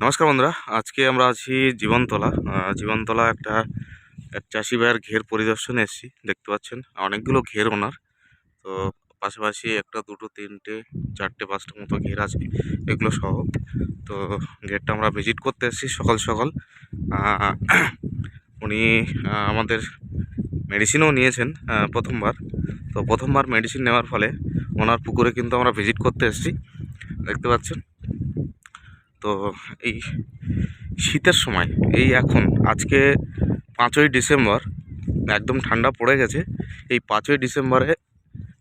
নমস্কার বন্ধুরা, আজকে আমরা আছি জীবনতলা। জীবনতলা একটা, এক চাষি ভাইয়ের ঘের পরিদর্শনে এসেছি, দেখতে পাচ্ছেন। অনেকগুলো ঘের ওনার। তো পাশাপাশি একটা, দুটো, তিনটে, চারটে পাঁচটা মতো ঘের আছে, এগুলো সহ। তো ঘেরটা আমরা ভিজিট করতে এসেছি সকাল সকাল। উনি আমাদের মেডিসিনও নিয়েছেন প্রথমবার। তো প্রথমবার মেডিসিন নেওয়ার ফলে ওনার পুকুরে কিন্তু আমরা ভিজিট করতে এসেছি, দেখতে পাচ্ছেন। তো এই শীতের সময়, এই এখন, আজকে পাঁচই ডিসেম্বর, একদম ঠান্ডা পড়ে গেছে, এই পাঁচই ডিসেম্বরে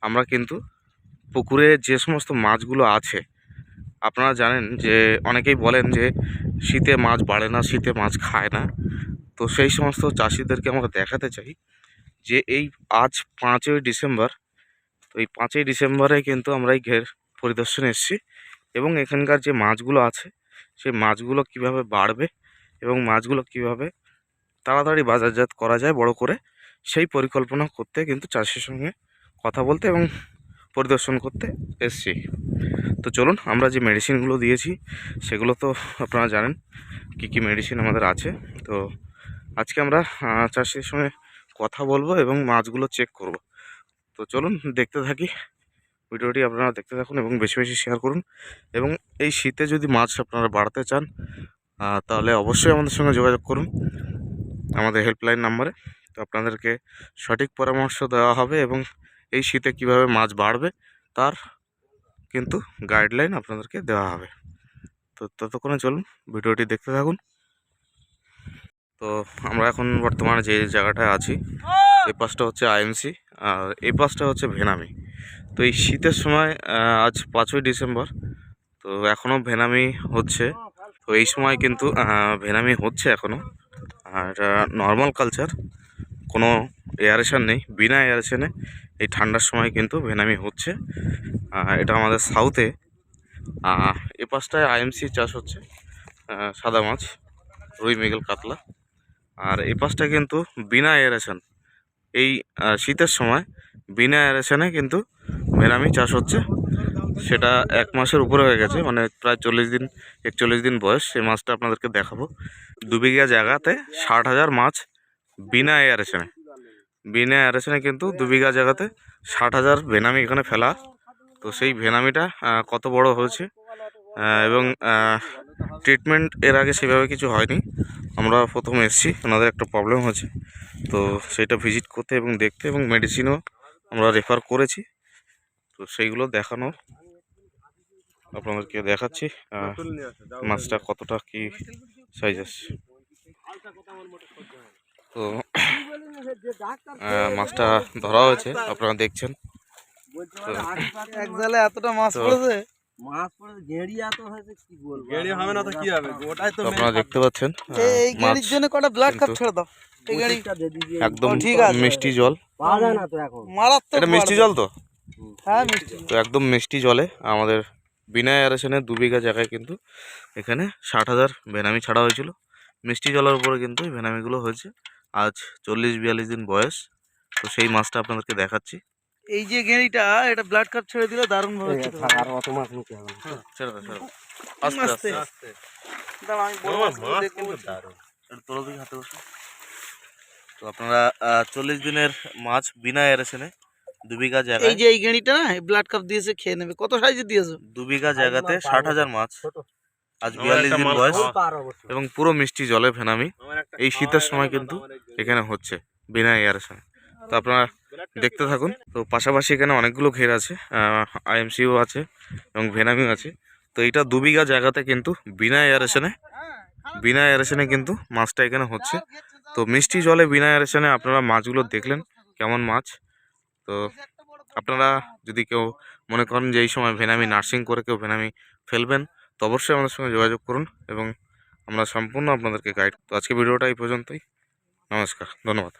আমরা কিন্তু পুকুরে যে সমস্ত মাছগুলো আছে, আপনারা জানেন যে, অনেকেই বলেন যে শীতে মাছ বাড়ে না, শীতে মাছ খায় না, তো সেই সমস্ত চাষিদেরকে আমরা দেখাতে চাই যে এই আজ পাঁচই ডিসেম্বর, তো এই পাঁচই ডিসেম্বরে কিন্তু আমরা এই ঘের পরিদর্শনে এসেছি এবং এখানকার যে মাছগুলো আছে সেই মাছগুলো কীভাবে বাড়বে এবং মাছগুলো কীভাবে তাড়াতাড়ি বাজারজাত করা যায় বড় করে, সেই পরিকল্পনা করতে কিন্তু চাষির সঙ্গে কথা বলতে এবং পরিদর্শন করতে এসছি। তো চলুন, আমরা যে মেডিসিনগুলো দিয়েছি, সেগুলো তো আপনারা জানেন কি কি মেডিসিন আমাদের আছে। তো আজকে আমরা চাষির সঙ্গে কথা বলব এবং মাছগুলো চেক করব। তো চলুন, দেখতে থাকি ভিডিওটি আপনারা দেখতে থাকুন এবং বেশি বেশি শেয়ার করুন। এবং এই শীতে যদি মাছ আপনারা বাড়াতে চান তাহলে অবশ্যই আমাদের সঙ্গে যোগাযোগ করুন। আমাদের হেল্পলাইন নাম্বারে তো আপনাদেরকে সঠিক পরামর্শ দেওয়া হবে এবং এই শীতে কীভাবে মাছ বাড়বে তার কিন্তু গাইডলাইন আপনাদেরকে দেওয়া হবে। তো ততক্ষণে চলুন ভিডিওটি দেখতে থাকুন। তো আমরা এখন বর্তমানে যে জায়গাটায় আছি এই পাশটা হচ্ছে আইএমসি আর এই পাশটা হচ্ছে ভেনামি। তো এই শীতের সময় আজ পাঁচই ডিসেম্বর, তো এখনও ভেনামি হচ্ছে। তো এই সময় কিন্তু ভেনামি হচ্ছে এখনও আর নর্মাল কালচার কোনো এয়ারেশন নেই, বিনা এয়ারেশনে এই ঠান্ডার সময় কিন্তু ভেনামি হচ্ছে। এটা আমাদের সাউথে এ। পাশটায় আইএমসি চাষ হচ্ছে সাদা মাছ, রুই, মৃগেল, কাতলা। আর এই পাশটা কিন্তু বিনা এয়ারেশন এই শীতের সময় বিনা এয়ারেশনে কিন্তু ভেনামি চাষ হচ্ছে। সেটা এক মাসের উপরে হয়ে গেছে মানে প্রায় চল্লিশ দিন, একচল্লিশ দিন বয়স। সেই মাছটা আপনাদেরকে দেখাবো। দু বিঘা জায়গাতে ষাট হাজার মাছ বিনা এয়ারেশনে বিনা এয়ারেশনে কিন্তু দু বিঘা জায়গাতে ষাট হাজার ভেনামি এখানে ফেলা। তো সেই ভেনামিটা কত বড় হয়েছে? এবং ট্রিটমেন্ট এর আগে সেভাবে কিছু হয়নি। আমরা প্রথম এসেছি, ওনাদের একটা প্রবলেম হয়েছে। তো সেটা ভিজিট করতে এবং দেখতে এবং মেডিসিনও আমরা রেফার করেছি। তো সেইগুলো দেখানো আপনাদেরকে দেখাচ্ছি মাছটা কতটা কি সাইজ আসছে তো আহ, মাছটা ধরা হয়েছে আপনারা দেখছেন। এক জালে এতটা মাছ পড়েছে? মাছ পড়ে গেড়ি এত হয়েছে কি বলব? গেড়ি হবে না তো কি হবে? ওটাই তো তো আপনারা দেখতে পাচ্ছেন একদম ঠিক আছে। মিষ্টি জল। পাওয়া তো মারাত্মক এটা মিষ্টি জল তো? তো একদম মিষ্টি জলে। আমাদের বিনা এয়ারেশনে দু বিঘা জায়গায় কিন্তু এখানে ষাট হাজার ভেনামি ছাড়া হয়েছিল। মিষ্টি জলের উপরে কিন্তু এই ভেনামিগুলো হয়েছে। আজ চল্লিশ বিয়াল্লিশ দিন বয়স। তো সেই মাছটা আপনাদেরকে দেখাচ্ছি। এই যে গেড়িটা এটা ব্লাড কাপ ছেড়ে দিলে দারুণ ভাবে। ছেড়ে দাও আস্তে আস্তে। তো আপনারা চল্লিশ দিনের মাছ বিনা এয়ারেশনে দু বিঘা এই যে এই গেড়িটা না ব্লাড কাপ দিয়েছে খেয়ে নেবে। কত সাইজে দিয়েছ? দু বিঘা জায়গাতে ষাট হাজার মাছ। আজ বিয়াল্লিশ দিন বয়স। এবং পুরো মিষ্টি জলে ভেনামি। এই শীতের সময় কিন্তু এখানে হচ্ছে বিনা এয়ারেশনে তো আপনারা দেখতে থাকুন। তো পাশাপাশি এখানে অনেকগুলো ঘের আছে আইএমসিও আছে এবং ভেনামিও আছে। তো এইটা দু বিঘা জায়গাতে কিন্তু বিনা এয়ারেশনে বিনা এয়ারেশনে কিন্তু মাছটা এখানে হচ্ছে। তো মিষ্টি জলে বিনা এয়ারেশনে আপনারা মাছগুলো দেখলেন কেমন মাছ। তো আপনারা যদি কেউ মনে করেন যে এই সময় ভেনামি নার্সিং করে কেউ ভেনামি ফেলবেন তো অবশ্যই আমাদের সঙ্গে যোগাযোগ করুন এবং আমরা সম্পূর্ণ আপনাদেরকে গাইড তো আজকে ভিডিওটা এই পর্যন্তই। নমস্কার ধন্যবাদ।